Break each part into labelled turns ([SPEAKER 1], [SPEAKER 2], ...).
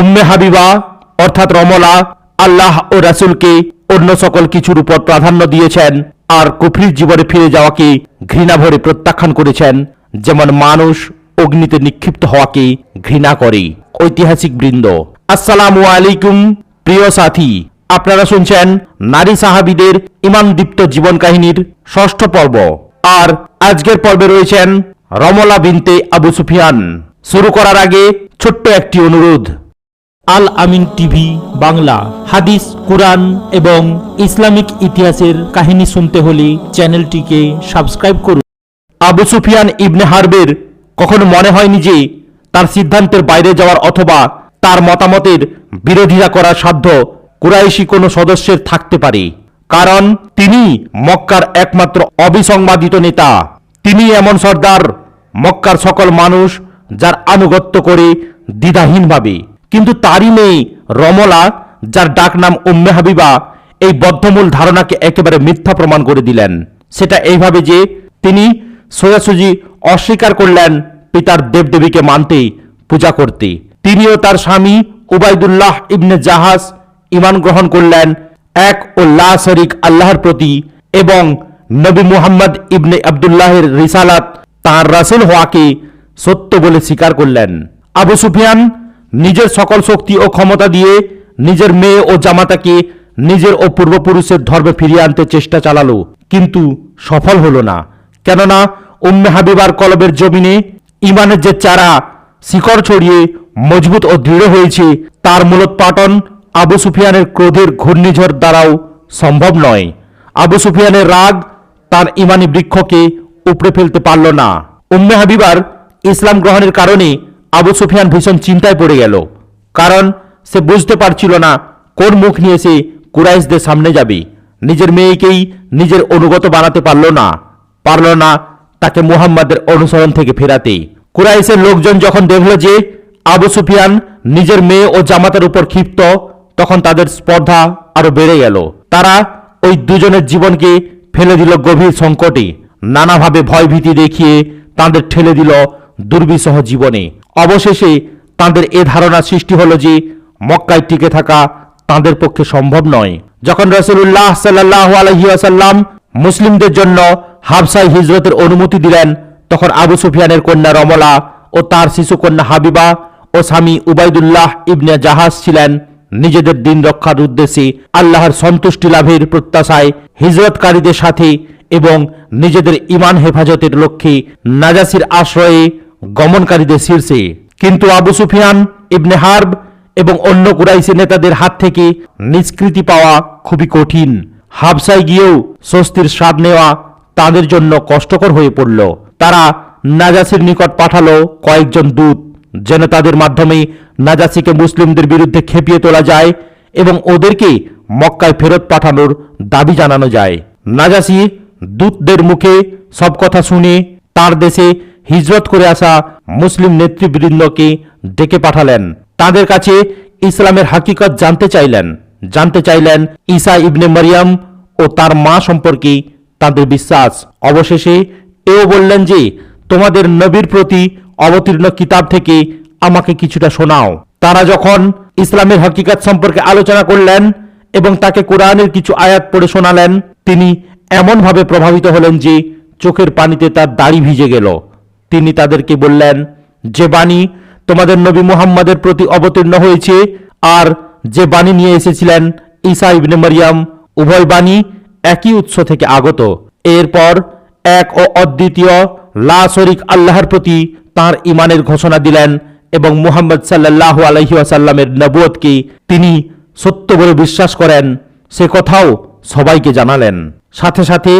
[SPEAKER 1] উম্মে হাবিবা, অর্থাৎ রমলা, আল্লাহ ও রাসূলকে অন্য সকল কিছুর উপর প্রাধান্য দিয়েছেন আর কুফরির জীবনে ফিরে যাওয়াকে ঘৃণা ভরে প্রত্যাখ্যান করেছেন, যেমন মানুষ অগ্নিতে নিক্ষিপ্ত হওয়াকে ঘৃণা করে। ঐতিহাসিক বৃন্দ, আসসালামু আলাইকুম। প্রিয় সাথী, আপনারা শুনছেন নারী সাহাবীদের ইমানদীপ্ত জীবন কাহিনীর ষষ্ঠ পর্ব। আর আজকের পর্বে রয়েছেন রমলা বিনতে আবু সুফিয়ান। শুরু করার আগে ছোট্ট একটি অনুরোধ। আল আমিন টিভি, বাংলা, হাদিস, কুরআন এবং ইসলামিক ইতিহাসের কাহিনী শুনতে হলে চ্যানেলটিকে সাবস্ক্রাইব করুন। আবু সুফিয়ান ইবনে হারবের কখনো মনে হয়নি যে তার সিদ্ধান্তের বাইরে যাওয়ার অথবা তার মতামতের বিরোধিতা করার সাধ্য কুরাইশি কোনো সদস্যের থাকতে পারে। কারণ তিনি মক্কার একমাত্র অবিসংবাদিত নেতা। তিনি এমন সর্দার, মক্কার সকল মানুষ যার আনুগত্য করে দ্বিধাহীনভাবে। কিন্তু তারই মেয়ে রমলা, যার ডাক নাম উম্মে হাবিবা, এই বদ্ধমূল ধারণাকে একেবারে মিথ্যা প্রমাণ করে দিলেন। সেটা এইভাবে যে তিনি সোজাসুজি অস্বীকার করলেন পিতার দেবদেবীকে মানতে পূজা করতে। তিনিও তার স্বামী উবায়দুল্লাহ ইবনে জাহাজ ইমান গ্রহণ করলেন এক ও লা শরিক আল্লাহর প্রতি এবং নবী মুহাম্মদ ইবনে আবদুল্লাহের রিসালাত তাঁর রাসূল হওয়াকে সত্য বলে স্বীকার করলেন। আবু সুফিয়ান নিজের সকল শক্তি ও ক্ষমতা দিয়ে নিজের মেয়ে ও জামাতাকে নিজের ও পূর্বপুরুষের ধর্মে ফিরিয়ে আনতে চেষ্টা চালালো। কিন্তু সফল হলো না। কেননা উম্মে হাবিবার কলবের জমিনে ইমানের যে চারা শিকড় ছড়িয়ে মজবুত ও দৃঢ় হয়েছে, তার মূলোৎপাটন আবু সুফিয়ানের ক্রোধের ঘূর্ণিঝড় দ্বারাও সম্ভব নয়। আবু সুফিয়ানের রাগ তার ইমানি বৃক্ষকে উপড়ে ফেলতে পারল না। উম্মে হাবিবার ইসলাম গ্রহণের কারণে আবু সুফিয়ান ভীষণ চিন্তায় পড়ে গেল, কারণ সে বুঝতে পারছিল না কোন মুখ নিয়ে সে কুরাইশদের সামনে যাবে। নিজের মেয়েকেই নিজের অনুগত বানাতে পারল না পারল না তাকে মুহাম্মাদের অনুসরণ থেকে ফেরাতে। কুরাইশের লোকজন যখন দেখল যে আবু সুফিয়ান নিজের মেয়ে ও জামাতার উপর ক্ষিপ্ত, তখন তাদের স্পর্ধা আরও বেড়ে গেল। তারা ওই দুজনের জীবনকে ফেলে দিল গভীর সংকটে, নানাভাবে ভয়ভীতি দেখিয়ে তাদের ঠেলে দিল দুর্বিসহ জীবনে। অবশেষে তাদের এ ধারণা সৃষ্টি হলো যে মক্কায় টিকে থাকা তাদের পক্ষে সম্ভব নয়। যখন রসুল্লাহ সাল্লাহ আলহিয়াসাল্লাম মুসলিমদের জন্য হাবসাই হিজরতের অনুমতি দিলেন, তখন আবু সুফিয়ানের কন্যা রমলা ও তার শিশু কন্যা হাবিবা ও স্বামী উবাইদুল্লাহ ইবনে জাহাজ ছিলেন। নিজেদের দিন রক্ষার উদ্দেশ্যে আল্লাহর সন্তুষ্টি লাভের প্রত্যাশায় হিজরতকারীদের সাথে এবং নিজেদের ইমান হেফাজতের লক্ষ্যে নাজাসির আশ্রয়ে গমনকারীদের শীর্ষে। কিন্তু আবু সুফিয়ান, ইবনে হার্ব এবং অন্য কুরাইশি নেতাদের হাত থেকে নিষ্কৃতি পাওয়া খুবই কঠিন। হাবসায় গিয়েও স্বস্তির স্বাদ নেওয়া তাদের জন্য কষ্টকর হয়ে পড়ল। তারা নাজাসির নিকট পাঠালো কয়েকজন দূত, যেন তাদের মাধ্যমে নাজাসিকে মুসলিমদের বিরুদ্ধে খেপিয়ে তোলা যায় এবং ওদেরকে মক্কায় ফেরত পাঠানোর দাবি জানানো যায়। নাজাসি দূতদের মুখে সব কথা শুনে তার দেশে হিজরত করে আসা মুসলিম নেতৃবৃন্দকে ডেকে পাঠালেন। তাদের কাছে ইসলামের হাকিকত জানতে চাইলেন। জানতে চাইলেন ঈসা ইবনে মারিয়াম ও তার মা সম্পর্কে তাদের বিশ্বাস। অবশেষে এও বললেন যে, তোমাদের নবীর প্রতি অবতীর্ণ কিতাব থেকে আমাকে কিছুটা শোনাও। তারা যখন ইসলামের হাকিকত সম্পর্কে আলোচনা করলেন এবং তাকে কোরআনের কিছু আয়াত পড়ে শোনালেন, তিনি এমনভাবে প্রভাবিত হলেন যে, চোখের পানিতে তার দাড়ি ভিজে গেল। তিনি তাদেরকে বললেন, যে বাণী তোমাদের নবী মুহাম্মাদের প্রতি অবতীর্ণ হয়েছে, আর যে বাণী নিয়ে এসেছিলেন ঈসা ইবনে মারিয়াম, উভয় বাণী একই উৎস থেকে আগত। এরপর এক ও অদ্বিতীয় লা শরিক আল্লাহর প্রতি তার ইমানের ঘোষণা দিলেন এবং মুহাম্মদ সাল্লাহ আলহি আসাল্লামের নবুয়তকে তিনি সত্য বলে বিশ্বাস করেন, সে কথাও সবাইকে জানালেন। সাথে সাথে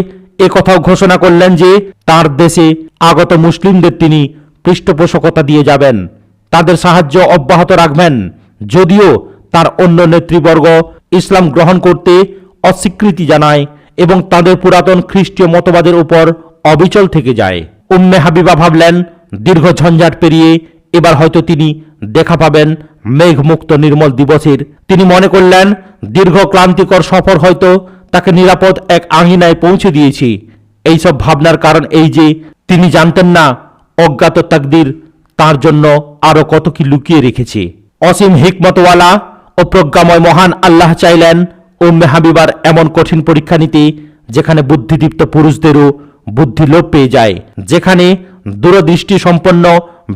[SPEAKER 1] কথাও ঘোষণা করলেন যে, তার দেশে আগত মুসলিমদের তিনি পৃষ্ঠপোষকতা দিয়ে যাবেন। তাদের সাহায্য অব্যাহত রাখবেন। যদিও তার অন্য নেতৃবর্গ ইসলাম গ্রহণ করতে অস্বীকৃতি জানায় এবং তাদের পুরাতন খ্রিস্টীয় মতবাদের উপর অবিচল থেকে যায়। উম্মে হাবিবা ভাবলেন, দীর্ঘ ঝঞ্ঝাট পেরিয়ে এবার হয়তো তিনি দেখা পাবেন মেঘমুক্ত নির্মল দিবসের। তিনি মনে করলেন, দীর্ঘ ক্লান্তিকর সফর হয়তো তাকে নিরাপদ এক আঙিনায় পৌঁছে দিয়েছি। এইসব ভাবনার কারণ এই যে তিনি জানতেন না, অজ্ঞাত তাকদির তার জন্য আরও কত কি লুকিয়ে রেখেছে। অসীম হিকমতওয়ালা ও প্রজ্ঞাময় মহান আল্লাহ চাইলেন উম্মে হাবিবার এমন কঠিন পরীক্ষা নিতে, যেখানে বুদ্ধিদীপ্ত পুরুষদেরও বুদ্ধি লোপ পেয়ে যায়, যেখানে দূরদৃষ্টি সম্পন্ন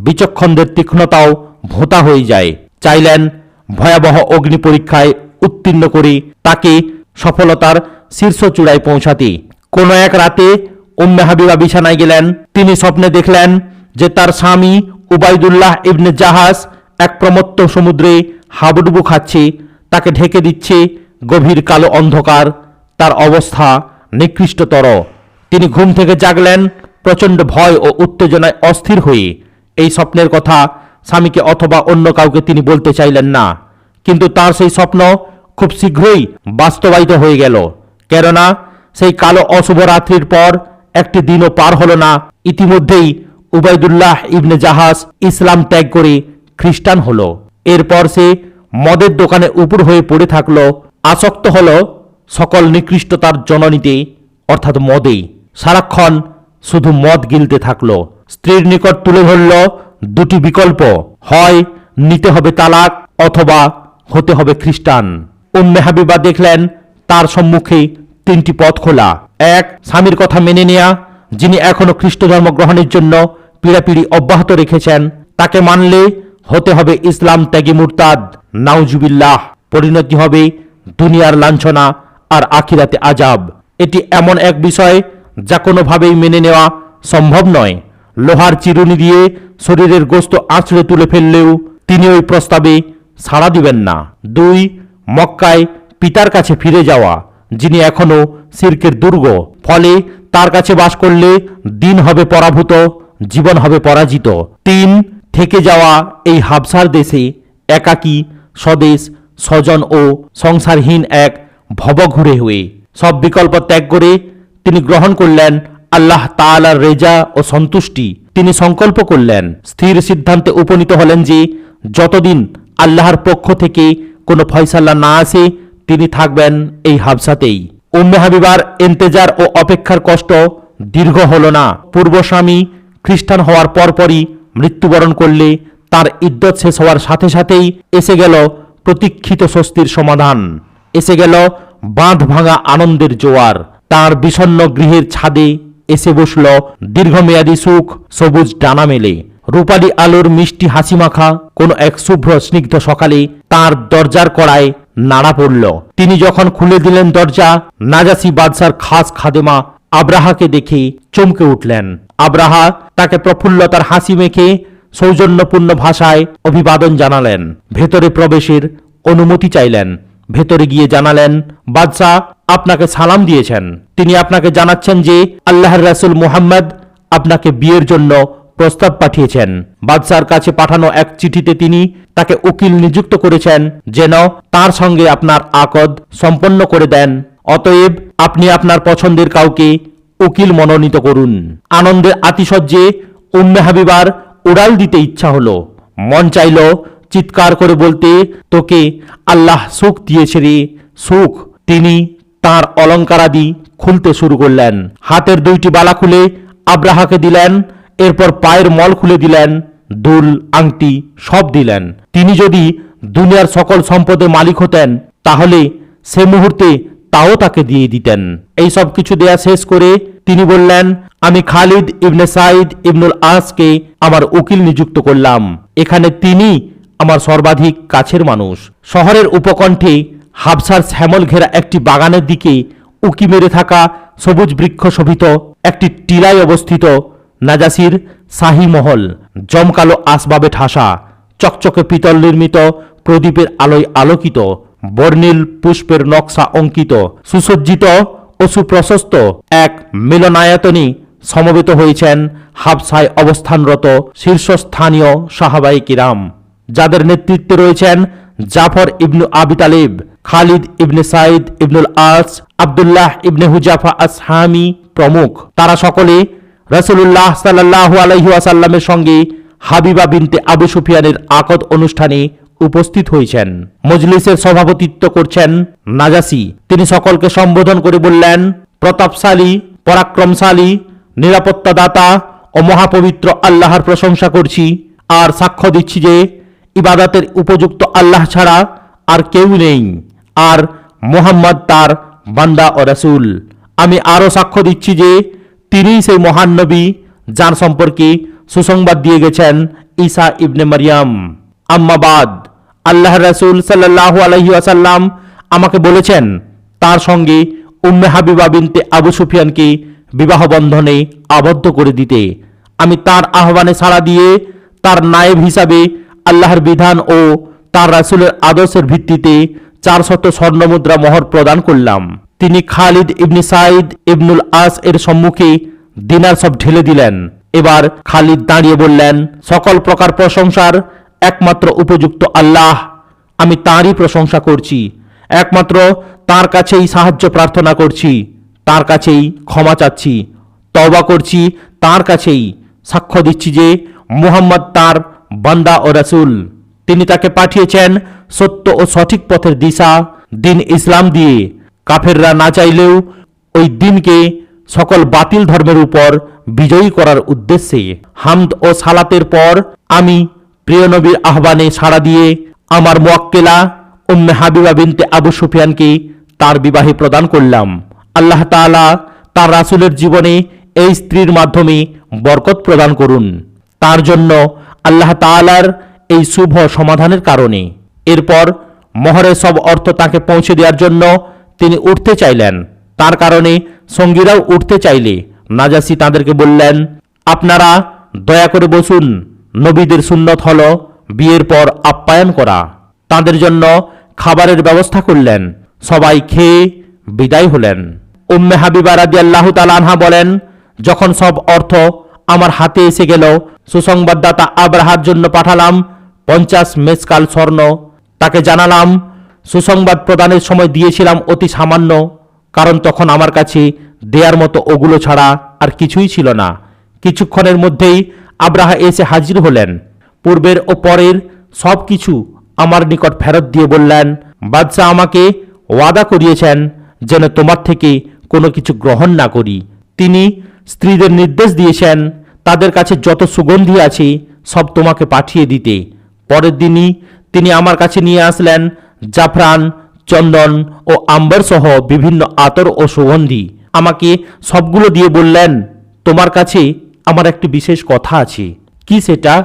[SPEAKER 1] বিচক্ষণদের তীক্ষ্ণতাও ভোঁতা হয়ে যায়। চাইলেন ভয়াবহ অগ্নি পরীক্ষায় উত্তীর্ণ করে তাকে সফলতার শীর্ষ চূড়ায় পৌঁছাতে। কোনো এক রাতে উম্মে হাবিবা বিছানায় গেলেন। তিনি স্বপ্নে দেখলেন যে তার স্বামী উবাইদুল্লাহ ইবনে জাহাজ এক প্রমত্ত সমুদ্রে হাবুডুবু খাচ্ছে। তাকে ঢেকে দিচ্ছে গভীর কালো অন্ধকার। তার অবস্থা নিকৃষ্টতর। তিনি ঘুম থেকে জাগলেন প্রচণ্ড ভয় ও উত্তেজনায় অস্থির হয়ে। এই স্বপ্নের কথা স্বামীকে অথবা অন্য কাউকে তিনি বলতে চাইলেন না। কিন্তু তার সেই স্বপ্ন খুব শীঘ্রই বাস্তবায়িত হয়ে গেল। কেননা, সেই কালো অশুভ রাত্রির পর একটি দিনও পার হলো না। ইতিমধ্যেই উবায়দুল্লাহ ইবনে জাহাজ ইসলাম ত্যাগ করে খ্রিস্টান হল। এরপর সে মদের দোকানে উপর হয়ে পড়ে থাকল। আসক্ত হল সকল নিকৃষ্টতার জননীতে, অর্থাৎ মদেই। সারাক্ষণ শুধু মদ গিলতে থাকল। স্ত্রীর নিকট তুলে ধরল দুটি বিকল্প। হয়, নিতে হবে তালাক, অথবা হতে হবে খ্রিস্টান। উম্মে হাবিবা দেখলেন, তার সম্মুখে তিনটি পথ খোলা। এক, স্বামীর কথা মেনে নেয়া, যিনি এখনও খ্রিস্ট ধর্ম গ্রহণের জন্য পীড়াপিড়ি অব্যাহত রেখেছেন, তাকে মানলে হতে হবে ইসলাম ত্যাগী মুরতাদ। নাউজুবিল্লাহ, পরিণতি হবে দুনিয়ার লাঞ্ছনা আর আখিরাতে আজাব এটি এমন এক বিষয় যা কোনোভাবেই মেনে নেওয়া সম্ভব নয়। লোহার চিরুনি দিয়ে শরীরের গোস্ত আঁচড়ে তুলে ফেললেও তিনি ওই প্রস্তাবে সাড়া দিবেন না। দুই মক্কায় পিতার কাছে ফিরে যাওয়া, যিনি এখনও সিরকের দুর্গ, ফলে তার কাছে বাস করলে দিন হবে পরাভূত, জীবন হবে পরাজিত। তিন, থেকে যাওয়া এই হাবসার দেশে একাকী স্বদেশ, স্বজন ও সংসারহীন এক ভবঘুরে হয়ে সব বিকল্প ত্যাগ করে তিনি গ্রহণ করলেন আল্লাহ তাআলার রেজা ও সন্তুষ্টি। তিনি সংকল্প করলেন, স্থির সিদ্ধান্তে উপনীত হলেন যে যতদিন আল্লাহর পক্ষ থেকে কোনো ফয়সাল্লা না আসে, তিনি থাকবেন এই হাবসাতেই উম্মে হাবিবার ইন্তেজার ও অপেক্ষার কষ্ট দীর্ঘ হল না। পূর্ব স্বামী খ্রিস্টান হওয়ার পরপরই মৃত্যুবরণ করলে তার ইদ্যত শেষ হওয়ার সাথে সাথেই এসে গেল প্রতীক্ষিত স্বস্তির সমাধান। এসে গেল বাঁধ ভাঙা আনন্দের জোয়ার। তার বিষণ্ন গৃহের ছাদে এসে বসল দীর্ঘমেয়াদী সুখ সবুজ ডানা মেলে। রূপালী আলোর মিষ্টি হাসি মাখা কোনো এক শুভ্র স্নিগ্ধ সকালে তার দরজার কড়ায় নাড়া পড়ল। তিনি যখন খুলে দিলেন দরজা, নাজাসি বাদশার খাস খাদেমা আব্রাহাকে দেখে চমকে উঠলেন। আব্রাহা তাকে প্রফুল্লতার হাসি মেখে সৌজন্যপূর্ণ ভাষায় অভিবাদন জানালেন। ভেতরে প্রবেশের অনুমতি চাইলেন। ভেতরে গিয়ে জানালেন বাদশাহ আপনাকে সালাম দিয়েছেন। তিনি আপনাকে জানাচ্ছেন যে আল্লাহর রাসূল মুহাম্মদ আপনাকে বিয়ের জন্য প্রস্তাব পাঠিয়েছেন। বাদশার কাছে পাঠানো এক চিঠিতে তিনি তাকে উকিল নিযুক্ত করেছেন যেন তার সঙ্গে আপনার আকদ সম্পন্ন করে দেন। অতএব আপনি আপনার পছন্দের কাউকে উকিল মনোনীত করুন। আনন্দের আতিশয্যে উম্মে হাবিবার উড়াল দিতে ইচ্ছা হলো। মন চাইল চিৎকার করে বলতে, তোকে আল্লাহ সুখ দিয়েছে রে, সুখ। তিনি তার অলঙ্কারাদি খুলতে শুরু করলেন। হাতের দুইটি বালা খুলে আব্রাহাকে দিলেন। এরপর পায়ের মল খুলে দিলেন, দুল, আংটি সব দিলেন। তিনি যদি দুনিয়ার সকল সম্পদের মালিক হতেন, তাহলে সে মুহূর্তে তাও তাকে দিয়ে দিতেন। এই সব কিছু দেয়া শেষ করে তিনি বললেন, আমি খালিদ ইবনে সাইদ ইবনুল আসকে আমার উকিল নিযুক্ত করলাম। এখানে তিনি আমার সর্বাধিক কাছের মানুষ। শহরের উপকণ্ঠে হাবসার শ্যামল ঘেরা একটি বাগানের দিকে উকি মেরে থাকা সবুজ বৃক্ষ শোভিত, একটি টিলায় অবস্থিত নাজাসির শাহী মহল, জমকালো আসবাবে ঠাসা, চকচকে পিতল নির্মিত, প্রদীপের আলোয় আলোকিত, বর্ণিল পুষ্পের নকশা অঙ্কিত, সুসজ্জিত ও সুপ্রশস্ত এক মিলনায়তনে সমবেত হয়েছেন হাবসায় অবস্থানরত শীর্ষস্থানীয় সাহাবাই কিরাম, যাদের নেতৃত্বে রয়েছেন Jafar Ibnu Abi Talib, Khalid Ibne Said Ibnul As, Abdullah Ibne Hujafa Asahmi প্রমুখ। তারা সকলে রসুল্লাহ সাল্লাহু আলহি আসাল্লামের সঙ্গে হাবিবা বিনতে আবু সুফিয়ানের আকদ অনুষ্ঠানে উপস্থিত হয়েছেন। মজলিসের সভাপতিত্ব করছেন নাজাসি। তিনি সকলকে সম্বোধন করে বললেন, প্রতাপশালী, পরাক্রমশালী, নিরাপত্তাদাতা ও মহাপবিত্র আল্লাহর প্রশংসা করছি, আর সাক্ষ্য দিচ্ছি যে ইবাদতের উপযুক্ত আল্লাহ ছাড়া আর কেউ নেই, আর মোহাম্মদ তার বান্দা ও রাসূল। আমি আরও সাক্ষ্য দিচ্ছি যে তিনিই সেই মহান নবী, যার সম্পর্কে সুসংবাদ দিয়ে গেছেন ঈসা ইবনে মারিয়াম। আম্মাবাদ আল্লাহ রাসূল সাল্লাল্লাহু আলাইহি ওয়াসাল্লাম আমাকে বলেছেন, তার সঙ্গে উম্মে হাবিবা বিনতে আবু সুফিয়ানকে বিবাহ বন্ধনে আবদ্ধ করে দিতে। আমি তার আহ্বানে সাড়া দিয়ে তার নায়েব হিসাবে আল্লাহর বিধান ও তার রাসূলের আদর্শের ভিত্তিতে চারশত স্বর্ণমুদ্রা মোহর প্রদান করলাম। তিনি খালিদ ইবনি সাইদ ইবনুল আস এর সম্মুখে দিনার সব ঢেলে দিলেন। এবার খালিদ দাঁড়িয়ে বললেন, সকল প্রকার প্রশংসার একমাত্র উপযুক্ত আল্লাহ, আমি তাঁরই প্রশংসা করছি। একমাত্র তার কাছেই সাহায্য প্রার্থনা করছি, তার কাছেই ক্ষমা চাচ্ছি, তওবা করছি, তার কাছেই সাক্ষ্য দিচ্ছি যে মুহাম্মদ তার বান্দা ও রাসূল। তিনি তাকে পাঠিয়েছেন সত্য ও সঠিক পথের দিশা, দিন ইসলাম দিয়ে। কাফেররা না চাইলেও ওই দিনকে সকল বাতিল ধর্মের উপর বিজয়ী করার উদ্দেশ্যে হামদ ও সালাতের পর আমি প্রিয় নবীর আহ্বানে সাড়া দিয়ে আমার মোয়াক্কেলা উম্মে হাবিবা বিনতে আবু সুফিয়ানকে তার বিবাহে প্রদান করলাম। আল্লাহ তাআলা তার রাসুলের জীবনে এই স্ত্রীর মাধ্যমে বরকত প্রদান করুন। তার জন্য আল্লাহ তাআলার এই শুভ সমাধানের কারণে। এরপর মহরের সব অর্থ তাকে পৌঁছে দেওয়ার জন্য তিনি উঠতে চাইলেন। তার কারণে সঙ্গীরাও উঠতে চাইলে। নাজাসি তাদেরকে বললেন, আপনারা দয়া করে বসুন। নবীদের সুন্নত হল বিয়ের পর আপ্যায়ন করা। তাদের জন্য খাবারের ব্যবস্থা করলেন। সবাই খেয়ে বিদায় হলেন। উম্মে হাবিবা রাদি আল্লাহ তালানহা বলেন, যখন সব অর্থ আমার হাতে এসে গেল, সুসংবাদদাতা আব্রাহার জন্য পাঠালাম পঞ্চাশ মেসকাল স্বর্ণ। তাকে জানালাম সুসংবাদ প্রদানের সময় দিয়েছিলাম অতি সামান্য, কারণ তখন আমার কাছে দেয়ার মতো ওগুলো ছাড়া আর কিছুই ছিল না। কিছুক্ষণের মধ্যেই আব্রাহা এসে হাজির হলেন। পূর্বের ও পরের সব কিছু আমার নিকট ফেরত দিয়ে বললেন, বাদশাহ আমাকে ওয়াদা করিয়েছেন যেন তোমার থেকে কোনো কিছু গ্রহণ না করি। তিনি স্ত্রীদের নির্দেশ দিয়েছেন, তাদের কাছে যত সুগন্ধি আছে সব তোমাকে পাঠিয়ে দিতে। পরের দিনই তিনি আমার কাছে নিয়ে আসলেন জাফরান, চন্দন ও আম্বর সহ বিভিন্ন আতর ও সুগন্ধি আমাকে সবগুলো দিয়ে বললেন, তোমার কাছে আমার একটি বিশেষ কথা আছে। কি সেটা?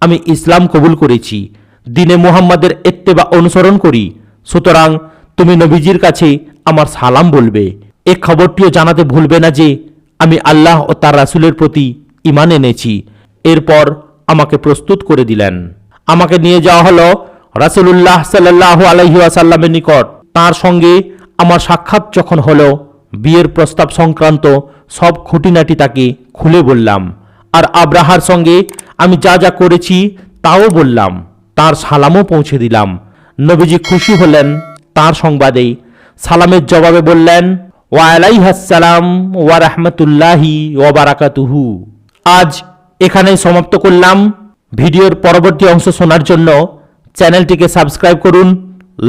[SPEAKER 1] আমি ইসলাম কবুল করেছি। দিনে মুহাম্মাদের এত্তেবা অনুসরণ করি। সুতরাং তুমি নবীজির কাছে আমার সালাম বলবে। এ খবরটিও জানাতে ভুলবে না যে আমি আল্লাহ ও তার রাসুলের প্রতি ইমান এনেছি। এরপর আমাকে প্রস্তুত করে দিলেন। আমাকে নিয়ে যাওয়া হলো রাসূলুল্লাহ সাল্লাল্লাহু আলাইহি ওয়াসাল্লামের নিকট, তার সঙ্গে আমার সাক্ষাৎ যখন হলো, বিয়ের প্রস্তাব সংক্রান্ত সব খুঁটিনাটি তাকে খুলে বললাম। আর আব্রাহার সঙ্গে আমি যা যা করেছি তাও বললাম। তার সালামও পৌঁছে দিলাম। নবীজি খুশি হলেন তার সংবাদে। সালামের জবাবে বললেন ওয়ালাইহাসালাম ওয়া রাহমাতুল্লাহি ওয়া বারাকাতুহু। আজ এখানেই সমাপ্ত করলাম। ভিডিওর পরবর্তী অংশ শোনার জন্য চ্যানেলটিকে সাবস্ক্রাইব করুন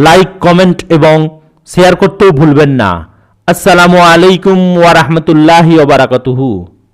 [SPEAKER 1] লাইক কমেন্ট এবং শেয়ার করতেও ভুলবেন না। আসসালামু আলাইকুম ওয়া ওবরাকাতুহু